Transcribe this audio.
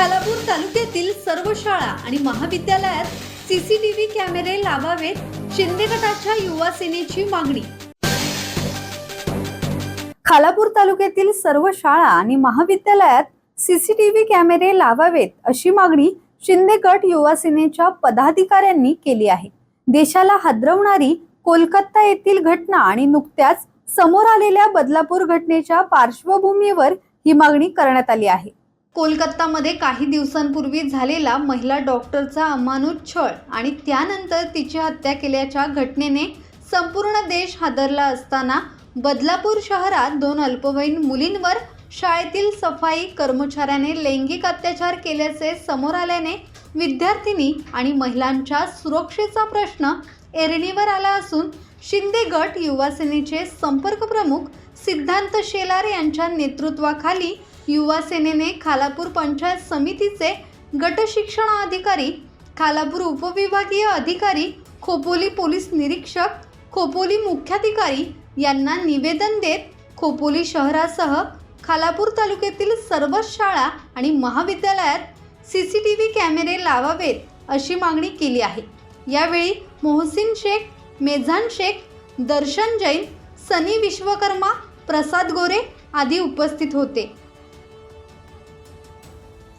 खालापूर तालुक्यातील सर्व शाळा आणि महाविद्यालयात सीसीटीव्ही कॅमेरे लावावेत शिंदे गटाच्या युवा सेनेची मागणी. खालापूर तालुक्यातील सर्व शाळा आणि महाविद्यालयात सीसीटीव्ही कॅमेरे लावावेत अशी मागणी शिंदे गट युवा सेनेच्या पदाधिकाऱ्यांनी केली आहे. देशाला हादरवणारी कोलकाता येथील घटना आणि नुकत्याच समोर आलेल्या बदलापूर घटनेच्या पार्श्वभूमीवर ही मागणी करण्यात आली आहे. कोलकातामध्ये काही दिवसांपूर्वी झालेला महिला डॉक्टरचा अमानुष छळ आणि त्यानंतर तिची हत्या केल्याच्या घटनेने संपूर्ण देश हादरला असताना बदलापूर शहरात दोन अल्पवयीन मुलींवर शाळेतील सफाई कर्मचाऱ्याने लैंगिक अत्याचार केल्याचे समोर आल्याने विद्यार्थिनी आणि महिलांच्या सुरक्षेचा प्रश्न एरणीवर आला असून शिंदे गट युवासेनेचे संपर्क प्रमुख सिद्धांत शेलार यांच्या नेतृत्वाखाली युवा सेनेने खालापूर पंचायत समितीचे गट शिक्षण अधिकारी खालापूर उपविभागीय अधिकारी खोपोली पोलीस निरीक्षक खोपोली मुख्याधिकारी यांना निवेदन देत खोपोली शहरासह खालापूर तालुक्यातील सर्वच शाळा आणि महाविद्यालयात सी सी टी व्ही कॅमेरे लावावेत अशी मागणी केली आहे. यावेळी मोहसिन शेख मेझान शेख दर्शन जैन सनी विश्वकर्मा प्रसाद गोरे आदी उपस्थित होते.